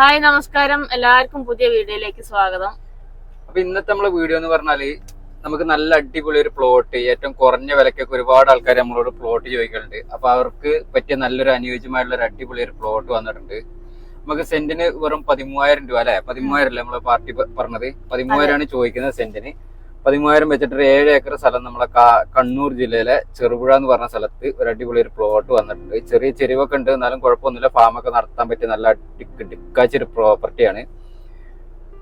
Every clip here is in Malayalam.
ഹായ് നമസ്കാരം. എല്ലാവർക്കും പുതിയ വീഡിയോയിലേക്ക് സ്വാഗതം. അപ്പൊ ഇന്നത്തെ നമ്മളെ വീഡിയോ എന്ന് പറഞ്ഞാൽ നമുക്ക് നല്ല അടിപൊളി ഒരു പ്ലോട്ട് ഏറ്റവും കുറഞ്ഞ വിലക്കൊക്കെ ഒരുപാട് ആൾക്കാർ നമ്മളോട് പ്ലോട്ട് ചോദിക്കലുണ്ട്. അപ്പൊ അവർക്ക് പറ്റിയ നല്ലൊരു അനുയോജ്യമായിട്ടുള്ള ഒരു അടിപൊളി ഒരു പ്ലോട്ട് വന്നിട്ടുണ്ട്. നമുക്ക് സെന്റിന് വെറും പതിമൂവായിരം രൂപ അല്ലെ? പതിമൂവായിരം അല്ലേ നമ്മളെ പാർട്ടി പറഞ്ഞത്? പതിമൂവായിരമാണ് ചോദിക്കുന്നത് സെന്റിന്. പതിമൂവായിരം വെച്ചിട്ട് ഒരു ഏഴ് ഏക്കർ സ്ഥലം നമ്മളെ കണ്ണൂർ ജില്ലയിലെ ചെറുപുഴ എന്ന് പറഞ്ഞ സ്ഥലത്ത് ഒരു അടിപൊളി ഒരു പ്ലോട്ട് വന്നിട്ടുണ്ട്. ചെറിയ ചെരുവൊക്കെ ഉണ്ട്. എന്നാലും കുഴപ്പമൊന്നുമില്ല. ഫാമൊക്കെ നടത്താൻ പറ്റിയ നല്ല ഡിക്ക് ഡിക്കാച്ച ഒരു പ്രോപ്പർട്ടിയാണ്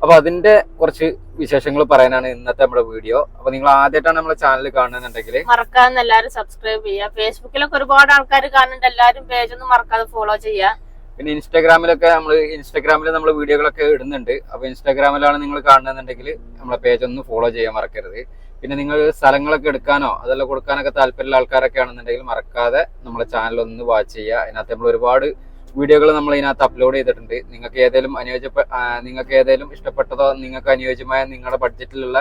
അപ്പൊ അതിന്റെ കുറച്ച് വിശേഷങ്ങൾ പറയാനാണ് ഇന്നത്തെ നമ്മുടെ വീഡിയോ അപ്പൊ നിങ്ങൾ ആദ്യമായിട്ടാണ് നമ്മുടെ ചാനൽ കാണുന്നുണ്ടെങ്കിൽ മറക്കാതെ എല്ലാവരും സബ്സ്ക്രൈബ് ചെയ്യുക. ഫേസ്ബുക്കിലൊക്കെ ഒരുപാട് ആൾക്കാർ കാണുന്നുണ്ട്. എല്ലാവരും പേജ് ഒന്നും മറക്കാതെ ഫോളോ ചെയ്യുക. പിന്നെ ഇൻസ്റ്റാഗ്രാമിലൊക്കെ നമ്മൾ ഇൻസ്റ്റാഗ്രാമിൽ നമ്മൾ വീഡിയോകളൊക്കെ ഇടുന്നുണ്ട്. അപ്പോൾ ഇൻസ്റ്റാഗ്രാമിലാണ് നിങ്ങൾ കാണുന്നുണ്ടെങ്കിൽ നമ്മളെ പേജ് ഒന്ന് ഫോളോ ചെയ്യാൻ മറക്കരുത്. പിന്നെ നിങ്ങൾ സ്ഥലങ്ങളൊക്കെ എടുക്കാനോ അതെല്ലാം കൊടുക്കാനൊക്കെ താല്പര്യമുള്ള ആൾക്കാരൊക്കെ ആണെന്നുണ്ടെങ്കിൽ മറക്കാതെ നമ്മളെ ചാനൽ ഒന്ന് വാച്ച് ചെയ്യുക. അതിനകത്ത് നമ്മൾ ഒരുപാട് വീഡിയോകൾ നമ്മൾ ഇതിനകത്ത് അപ്ലോഡ് ചെയ്തിട്ടുണ്ട്. നിങ്ങൾക്ക് ഏതെങ്കിലും അനുയോജ്യ നിങ്ങൾക്ക് ഏതെങ്കിലും ഇഷ്ടപ്പെട്ടതോ നിങ്ങൾക്ക് അനുയോജ്യമായ നിങ്ങളുടെ ബഡ്ജറ്റിലുള്ള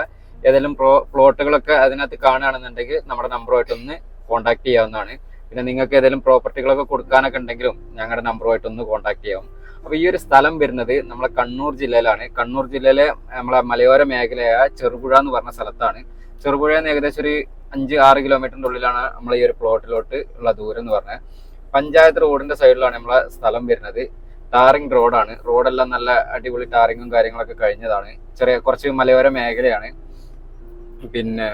ഏതെങ്കിലും പ്ലോട്ടുകളൊക്കെ അതിനകത്ത് കാണുകയാണെന്നുണ്ടെങ്കിൽ നമ്മുടെ നമ്പറുമായിട്ടൊന്ന് കോൺടാക്ട് ചെയ്യാവുന്നതാണ്. പിന്നെ നിങ്ങൾക്ക് ഏതെങ്കിലും പ്രോപ്പർട്ടികളൊക്കെ കൊടുക്കാനൊക്കെ ഉണ്ടെങ്കിലും ഞങ്ങളുടെ നമ്പറുമായിട്ട് ഒന്ന് കോൺടാക്ട് ചെയ്യാം. അപ്പൊ ഈ ഒരു സ്ഥലം വരുന്നത് നമ്മളെ കണ്ണൂർ ജില്ലയിലാണ്. കണ്ണൂർ ജില്ലയിലെ നമ്മളെ മലയോര മേഖലയായ ചെറുപുഴ എന്ന് പറഞ്ഞ സ്ഥലത്താണ്. ചെറുപുഴ ഏകദേശം ഒരു അഞ്ച് ആറ് കിലോമീറ്ററിന്റെ ഉള്ളിലാണ് നമ്മളെ ഈ ഒരു പ്ലോട്ടിലോട്ട് ഉള്ള ദൂരം എന്ന് പറഞ്ഞത് പഞ്ചായത്ത് റോഡിന്റെ സൈഡിലാണ് നമ്മളെ സ്ഥലം വരുന്നത്. ടാറിംഗ് റോഡാണ് റോഡെല്ലാം നല്ല അടിപൊളി ടാറിങ്ങും കാര്യങ്ങളൊക്കെ കഴിഞ്ഞതാണ്. ചെറിയ കുറച്ച് മലയോര മേഖലയാണ്. പിന്നെ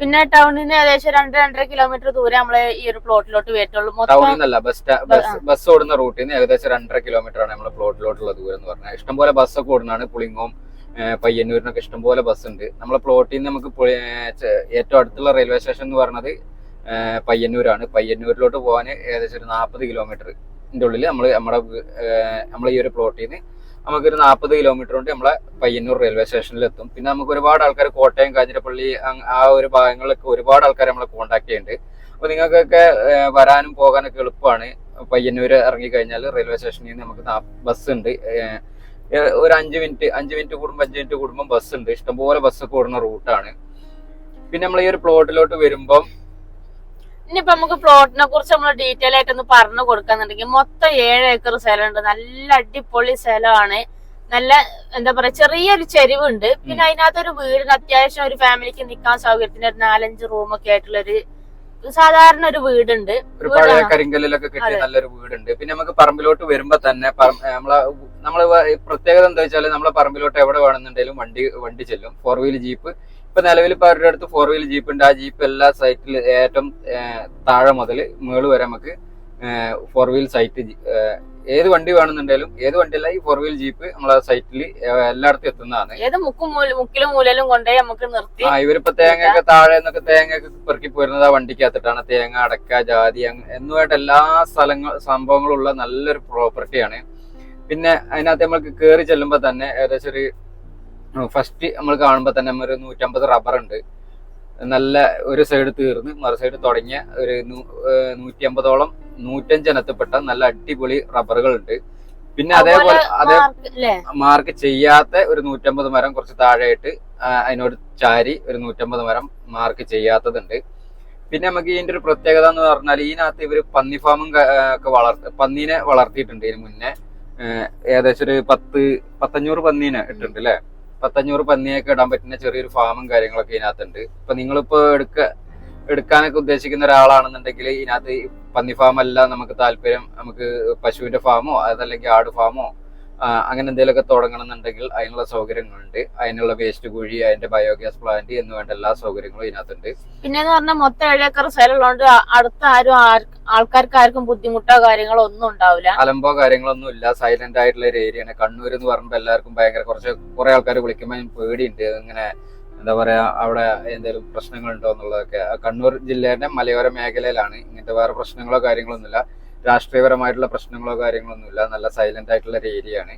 പിന്നെ ടൗണിൽ നിന്ന് ഏകദേശം രണ്ട് രണ്ടര കിലോമീറ്റർ ദൂരെ നമ്മളെ ഈ ഒരു പ്ലോട്ടിലോട്ട് വരത്തുള്ളൂ. മൊത്തം ബസ് ബസ് ഓടുന്ന റൂട്ടിൽ നിന്ന് ഏകദേശം രണ്ടര കിലോമീറ്റർ ആണ് നമ്മുടെ പ്ലോട്ടിലോട്ടുള്ള ദൂരം എന്ന് പറഞ്ഞാൽ ഇഷ്ടംപോലെ ബസ്സൊക്കെ ഓടുന്നതാണ്. പുളിങ്ങോം പയ്യന്നൂരിനൊക്കെ ഇഷ്ടംപോലെ ബസ് ഉണ്ട്. നമ്മളെ പ്ലോട്ടിൽ നിന്ന് നമുക്ക് ഏറ്റവും അടുത്തുള്ള റെയിൽവേ സ്റ്റേഷൻ എന്ന് പറഞ്ഞത് പയ്യന്നൂരാണ്. പയ്യന്നൂരിലോട്ട് പോകാൻ ഏകദേശം ഒരു നാൽപ്പത് കിലോമീറ്ററിന്റെ ഉള്ളിൽ നമ്മൾ നമ്മുടെ നമ്മൾ നമ്മളെ ഈ ഒരു പ്ലോട്ടിൽ നിന്ന് നമുക്കൊരു നാൽപ്പത് കിലോമീറ്റർ കൊണ്ട് നമ്മളെ പയ്യന്നൂർ റെയിൽവേ സ്റ്റേഷനിൽ എത്തും. പിന്നെ നമുക്ക് ഒരുപാട് ആൾക്കാർ കോട്ടയം കാഞ്ഞിരപ്പള്ളി ആ ഒരു ഭാഗങ്ങളിലൊക്കെ ഒരുപാട് ആൾക്കാർ നമ്മളെ കോൺടാക്ട് ചെയ്യുന്നുണ്ട്. അപ്പൊ നിങ്ങൾക്കൊക്കെ വരാനും പോകാനൊക്കെ എളുപ്പമാണ്. പയ്യന്നൂര് ഇറങ്ങി കഴിഞ്ഞാൽ റെയിൽവേ സ്റ്റേഷനിൽ നിന്ന് നമുക്ക് ബസ് ഉണ്ട്. ഒരു അഞ്ച് മിനിറ്റ് അഞ്ച് മിനിറ്റ് കൂടുമ്പോൾ അഞ്ച് മിനിറ്റ് കൂടുമ്പോൾ ബസ് ഉണ്ട്. ഇഷ്ടംപോലെ ബസ്സൊക്കെ ഓടുന്ന റൂട്ടാണ് പിന്നെ നമ്മൾ ഈ ഒരു പ്ലോട്ടിലോട്ട് വരുമ്പം ഇനിയിപ്പോ നമുക്ക് പ്ലോട്ടിനെ കുറിച്ച് നമ്മൾ ഡീറ്റെയിൽ ആയിട്ട് ഒന്ന് പറഞ്ഞു കൊടുക്കാന്നുണ്ടെങ്കിൽ മൊത്തം ഏഴ് ഏക്കർ സ്ഥലമുണ്ട്. നല്ല അടിപൊളി സ്ഥലമാണ്. നല്ല എന്താ പറയാ ചെറിയൊരു ചെരിവുണ്ട്. പിന്നെ അതിനകത്ത് ഒരു വീടിന് അത്യാവശ്യം ഒരു ഫാമിലിക്ക് നിൽക്കാൻ സൗകര്യത്തിന് ഒരു നാലഞ്ച് റൂമൊക്കെ ആയിട്ടുള്ള ഒരു സാധാരണ ഒരു വീടുണ്ട്. ഒരു. പഴയ കരിങ്കല്ലിലൊക്കെ കിട്ടിയ നല്ലൊരു വീടുണ്ട്. പിന്നെ നമുക്ക് പറമ്പിലോട്ട് വരുമ്പോ തന്നെ നമ്മളെ നമ്മളെ പ്രത്യേകത എന്താ വെച്ചാൽ നമ്മളെ പറമ്പിലോട്ട് എവിടെ വേണമെന്നുണ്ടെങ്കിലും വണ്ടി വണ്ടി ചെല്ലും. ഫോർ വീൽ ജീപ്പ് ഇപ്പൊ നിലവിൽ ഇപ്പൊ അവരുടെ അടുത്ത് ഫോർ വീൽ ജീപ്പ് ഉണ്ട്. ആ ജീപ്പ് എല്ലാ സൈറ്റിൽ ഏറ്റവും താഴെ മുതൽ മേൾ വരെ നമുക്ക് ഫോർ വീൽ സൈറ്റ് ഏത് വണ്ടി വേണമെന്നുണ്ടെങ്കിലും ഏത് വണ്ടിയല്ല ഈ ഫോർ വീൽ ജീപ്പ് നമ്മളെ സൈറ്റിൽ എല്ലായിടത്തും എത്തുന്നതാണ്. ഏത് മുക്കും മൂല- മുക്കിലും മൂലയിലും കൊണ്ടുപോയി നമുക്ക് നിർത്തി. ആ ഇവരിപ്പോ തേങ്ങയൊക്കെ താഴെ നിന്നൊക്കെ തേങ്ങയൊക്കെ പെറുക്കി പോരുന്നത് ആ വണ്ടിക്കകത്തിട്ടാണ്. തേങ്ങ അടക്ക ജാതി എന്നുമായിട്ട് എല്ലാ സ്ഥലങ്ങൾ സംഭവങ്ങളുള്ള നല്ലൊരു പ്രോപ്പർട്ടിയാണ് പിന്നെ അതിനകത്ത് നമ്മൾക്ക് കയറി ചെല്ലുമ്പോൾ തന്നെ ഏകദേശം ഒരു ഫസ്റ്റ് നമ്മൾ കാണുമ്പോൾ തന്നെ ഒരു നൂറ്റമ്പത് റബ്ബർ ഉണ്ട്. നല്ല ഒരു സൈഡ് തീർന്ന് മറു സൈഡ് തുടങ്ങിയ ഒരു നൂ- ഏഹ് നൂറ്റി അമ്പതോളം നൂറ്റഞ്ചിനത്തിൽപ്പെട്ട നല്ല അടിപൊളി റബ്ബറുകളുണ്ട് പിന്നെ അതേപോലെ അതേ മാർക്ക് ചെയ്യാത്ത ഒരു നൂറ്റമ്പത് മരം കുറച്ച് താഴെയായിട്ട് അതിനോട് ചാരി ഒരു നൂറ്റമ്പത് മരം മാർക്ക് ചെയ്യാത്തതുണ്ട്. പിന്നെ നമുക്ക് ഇതിന്റെ ഒരു പ്രത്യേകത എന്ന് പറഞ്ഞാൽ ഇതിനകത്ത് ഇവർ പന്നി ഫാമും ഒക്കെ വളർത്ത പന്നീനെ വളർത്തിയിട്ടുണ്ട് ഇതിന് മുന്നേ. ഏകദേശം ഒരു പത്ത് പത്തഞ്ഞൂറ് പന്നീനെ ഇട്ടിട്ടുണ്ട് അല്ലെ? പത്തഞ്ഞൂറ് പന്നിയൊക്കെ ഇടാൻ പറ്റുന്ന ചെറിയൊരു ഫാമും കാര്യങ്ങളൊക്കെ ഇതിനകത്തുണ്ട്. ഇപ്പൊ നിങ്ങളിപ്പോ എടുക്ക എടുക്കാനൊക്കെ ഉദ്ദേശിക്കുന്ന ഒരാളാണെന്നുണ്ടെങ്കിൽ ഇതിനകത്ത് പന്നി ഫാം അല്ല നമുക്ക് താല്പര്യം. നമുക്ക് പശുവിന്റെ ഫാമോ അതല്ലെങ്കിൽ ആട് ഫാമോ അങ്ങനെ എന്തെങ്കിലുമൊക്കെ തുടങ്ങണം എന്നുണ്ടെങ്കിൽ അതിനുള്ള സൗകര്യങ്ങളുണ്ട്. അതിനുള്ള വേസ്റ്റ് കുഴി അതിന്റെ ബയോഗ്യാസ് പ്ലാന്റ് എന്ന് വേണ്ട എല്ലാ സൗകര്യങ്ങളും ഇതിനകത്തുണ്ട്. പിന്നെന്ന് പറഞ്ഞാൽ മൊത്തം ഏഴേക്കർ സ്ഥലമുള്ളതുകൊണ്ട് അടുത്ത ആരും ആൾക്കാർക്ക് ആർക്കും ബുദ്ധിമുട്ടോ കാര്യങ്ങളോ ഒന്നും ഉണ്ടാവില്ല. അലമ്പോ കാര്യങ്ങളൊന്നും ഇല്ല. സൈലന്റ് ആയിട്ടുള്ള ഒരു ഏരിയയാണ് കണ്ണൂർ എന്ന് പറയുമ്പോൾ എല്ലാവർക്കും ഭയങ്കര കുറച്ച് കുറെ ആൾക്കാർ വിളിക്കുമ്പോൾ പേടിയുണ്ട്. ഇങ്ങനെ എന്താ പറയാ അവിടെ എന്തെങ്കിലും പ്രശ്നങ്ങളുണ്ടോ എന്നുള്ളതൊക്കെ. കണ്ണൂർ ജില്ലയുടെ മലയോര മേഖലയിലാണ്. ഇങ്ങനത്തെ വേറെ പ്രശ്നങ്ങളോ കാര്യങ്ങളൊന്നുമില്ല. രാഷ്ട്രീയപരമായിട്ടുള്ള പ്രശ്നങ്ങളോ കാര്യങ്ങളോ കാര്യങ്ങളൊന്നുമില്ല നല്ല സൈലന്റ് ആയിട്ടുള്ള ഒരു ഏരിയ ആണ്.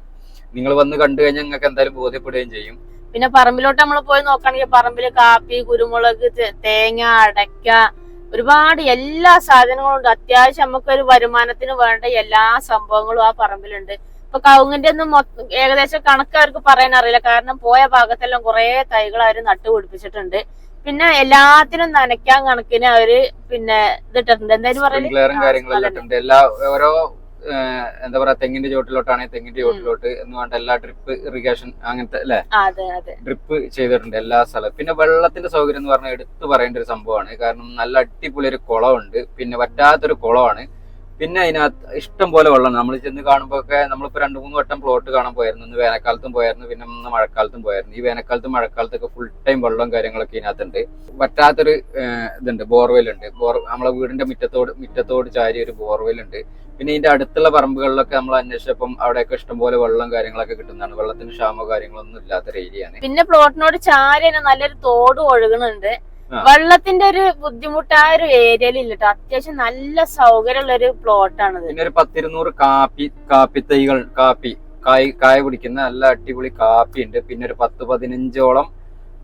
നിങ്ങൾ വന്ന് കണ്ടു കഴിഞ്ഞാൽ നിങ്ങൾക്ക് എന്തായാലും ബോധ്യപ്പെടുകയും ചെയ്യും. പിന്നെ പറമ്പിലോട്ട് നമ്മൾ പോയി നോക്കുകയാണെങ്കിൽ പറമ്പിൽ കാപ്പി കുരുമുളക് തേങ്ങ അടയ്ക്ക ഒരുപാട് എല്ലാ സാധനങ്ങളും ഉണ്ട്. അത്യാവശ്യം നമുക്ക് ഒരു വരുമാനത്തിന് വേണ്ട എല്ലാ സംഭവങ്ങളും ആ പറമ്പിലുണ്ട്. ഇപ്പൊ കവുങ്ങിന്റെ ഒന്നും ഏകദേശം കണക്ക് അവർക്ക് പറയാൻ അറിയില്ല കാരണം പോയ ഭാഗത്തെല്ലാം കുറെ തൈകൾ അവർ നട്ടുപിടിപ്പിച്ചിട്ടുണ്ട്. പിന്നെ എല്ലാത്തിനും നനയ്ക്കാൻ കണക്കിന് അവർ പിന്നെ ഇതിട്ടിട്ടുണ്ട്. എന്തായാലും എല്ലാ ഓരോ എന്താ പറയാ തെങ്ങിന്റെ ചോട്ടിലോട്ടാണെങ്കിൽ തെങ്ങിന്റെ ചോട്ടിലോട്ട് എന്ന് പറഞ്ഞ എല്ലാ ഡ്രിപ്പ് ഇറിഗേഷൻ അങ്ങനത്തെ അല്ലെ? ഡ്രിപ്പ് ചെയ്തിട്ടുണ്ട് എല്ലാ സ്ഥലത്തും പിന്നെ വെള്ളത്തിന്റെ സൗകര്യം എന്ന് പറഞ്ഞാൽ എടുത്തു പറയേണ്ട ഒരു സംഭവമാണ്. കാരണം നല്ല അടിപൊളി ഒരു കുളമുണ്ട്. പിന്നെ പറ്റാത്തൊരു കുളമാണ്. പിന്നെ അതിനകത്ത് ഇഷ്ടം പോലെ വെള്ളം നമ്മൾ ചെന്ന് കാണുമ്പോൾ ഒക്കെ നമ്മളിപ്പോ രണ്ട് മൂന്ന് വട്ടം പ്ലോട്ട് കാണാൻ പോയായിരുന്നു. ഇന്ന് വേനൽക്കാലത്തും പോയായിരുന്നു. പിന്നെ ഇന്ന് മഴക്കാലത്തും പോയായിരുന്നു. ഈ വേനൽക്കാലത്തും മഴക്കാലത്തൊക്കെ ഫുൾ ടൈം വെള്ളവും കാര്യങ്ങളൊക്കെ ഇതിനകത്തുണ്ട്. പറ്റാത്തൊരു ഇതുണ്ട്. ബോർവെൽ ഉണ്ട്. ബോർ നമ്മളെ വീടിന്റെ മുറ്റത്തോട് മുറ്റത്തോട് ചാരി ഒരു ബോർവെൽ ഉണ്ട്. പിന്നെ ഇതിന്റെ അടുത്തുള്ള പറമ്പുകളിലൊക്കെ നമ്മൾ അന്വേഷിച്ചപ്പം അവിടെയൊക്കെ ഇഷ്ടംപോലെ വെള്ളം കാര്യങ്ങളൊക്കെ കിട്ടുന്നതാണ്. വെള്ളത്തിന് ക്ഷാമോ കാര്യങ്ങളൊന്നും ഇല്ലാത്തൊരു ഏരിയയാണ് പിന്നെ പ്ലോട്ടിനോട് ചാരി നല്ലൊരു തോട് ഒഴുകുന്നുണ്ട്. വെള്ളത്തിന്റെ ഒരു ബുദ്ധിമുട്ടായ ഒരു ഏരിയയിൽ ഇല്ല. അത്യാവശ്യം നല്ല സൗകര്യമുള്ള ഒരു പ്ലോട്ടാണ് പിന്നെ ഒരു പത്തിരുന്നൂറ് കാപ്പി കാപ്പി തൈകൾ കാപ്പി കായ് കായ പിടിക്കുന്ന നല്ല അടിപൊളി കാപ്പി ഉണ്ട് പിന്നെ ഒരു പത്ത് പതിനഞ്ചോളം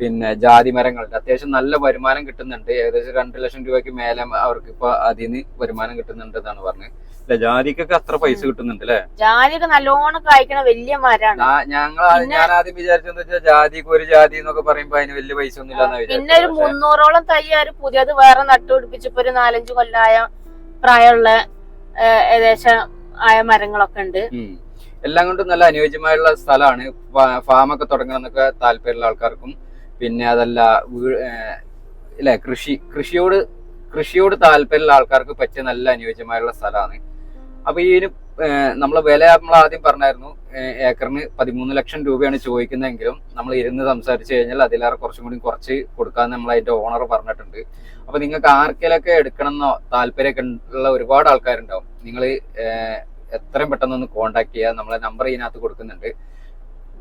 പിന്നെ ജാതി മരങ്ങളുണ്ട്. അത്യാവശ്യം നല്ല വരുമാനം കിട്ടുന്നുണ്ട്. ഏകദേശം രണ്ട് ലക്ഷം രൂപയ്ക്ക് മേലെ അവർക്ക് ഇപ്പൊ അതിന് നിന്ന് വരുമാനം കിട്ടുന്നുണ്ട് എന്നാണ് പറഞ്ഞത്. ജാതിക്കൊക്കെ അത്ര പൈസ കിട്ടുന്നുണ്ട് അല്ലെ ജാതിയൊക്കെ നല്ലോണം കായ്ക്കണ വലിയ മരാണ്. ഞങ്ങൾ ഞാൻ ആദ്യം വിചാരിച്ചെന്ന് വെച്ചാൽ ജാതിക്ക് ഒരു ജാതി എന്നൊക്കെ പറയുമ്പോ അതിന് വലിയ പൈസ ഒന്നും ഇല്ലെന്ന് പിന്നെ ഒരു മുന്നൂറോളം തൈ അവർ പുതിയത് വേറെ നട്ടുപിടിപ്പിച്ചപ്പോ ഒരു നാലഞ്ചു കൊല്ലായ പ്രായമുള്ള ഏകദേശം ആയ മരങ്ങളൊക്കെ ഉണ്ട്. എല്ലാം കൊണ്ടും നല്ല അനുയോജ്യമായുള്ള സ്ഥലമാണ്. ഫാമൊക്കെ തുടങ്ങണമെന്നൊക്കെ താല്പര്യമുള്ള ആൾക്കാർക്കും. പിന്നെ അതല്ല വീ- കൃഷി കൃഷിയോട് കൃഷിയോട് താല്പര്യമുള്ള ആൾക്കാർക്ക് പറ്റിയ നല്ല അനുയോജ്യമായുള്ള സ്ഥലമാണ്. അപ്പൊ ഈ നമ്മൾ വില നമ്മൾ ആദ്യം പറഞ്ഞായിരുന്നു ഏക്കറിന് പതിമൂന്ന് ലക്ഷം രൂപയാണ് ചോദിക്കുന്നതെങ്കിലും നമ്മൾ ഇരുന്ന് സംസാരിച്ചു കഴിഞ്ഞാൽ അതിലേറെ കുറച്ചും കൂടി കുറച്ച് കൊടുക്കാൻ നമ്മൾ അതിന്റെ ഓണർ പറഞ്ഞിട്ടുണ്ട്. അപ്പൊ നിങ്ങൾക്ക് ആർക്കിലൊക്കെ എടുക്കണമെന്നോ താല്പര്യമൊക്കെ ഉള്ള ഒരുപാട് ആൾക്കാരുണ്ടാവും. നിങ്ങൾ എത്രയും പെട്ടെന്ന് ഒന്ന് കോണ്ടാക്ട് ചെയ്യുക. നമ്മളെ നമ്പർ ഇതിനകത്ത് കൊടുക്കുന്നുണ്ട്.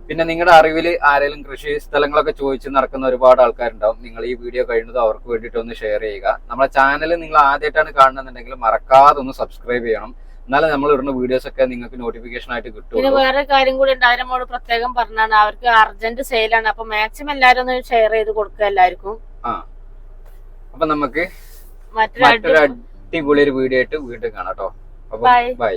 പിന്നെ നിങ്ങളുടെ അറിവിൽ ആരെങ്കിലും കൃഷി സ്ഥലങ്ങളൊക്കെ ചോദിച്ച് നടക്കുന്ന ഒരുപാട് ആൾക്കാരുണ്ടാവും. നിങ്ങൾ ഈ വീഡിയോ കഴിഞ്ഞത് അവർക്ക് വേണ്ടിയിട്ട് ഒന്ന് ഷെയർ ചെയ്യുക. നമ്മളെ ചാനൽ നിങ്ങൾ ആദ്യമായിട്ടാണ് കാണുന്നുണ്ടെങ്കിൽ മറക്കാതെ ഒന്ന് സബ്സ്ക്രൈബ് ചെയ്യണം. എന്നാലേ നമ്മൾ ഇടുന്ന വീഡിയോസ് ഒക്കെ നിങ്ങൾക്ക് നോട്ടിഫിക്കേഷൻ ആയിട്ട് പിന്നെ കിട്ടുള്ളൂ വേറെ കാര്യം കൂടി ഉണ്ട്. അവരമ്മോട് പ്രത്യേകം പറഞ്ഞാണ്. അവർക്ക് അർജന്റ് സെയിലാണ് അപ്പൊ മാക്സിമം എല്ലാരും ഒന്ന് ഷെയർ ചെയ്ത് കൊടുക്കുക എല്ലാവർക്കും. അപ്പൊ നമുക്ക് മറ്റൊരു അടിപൊളി ഒരു വീഡിയോ ആയിട്ട് വീണ്ടും കാണാം കേട്ടോ ബൈ ബൈ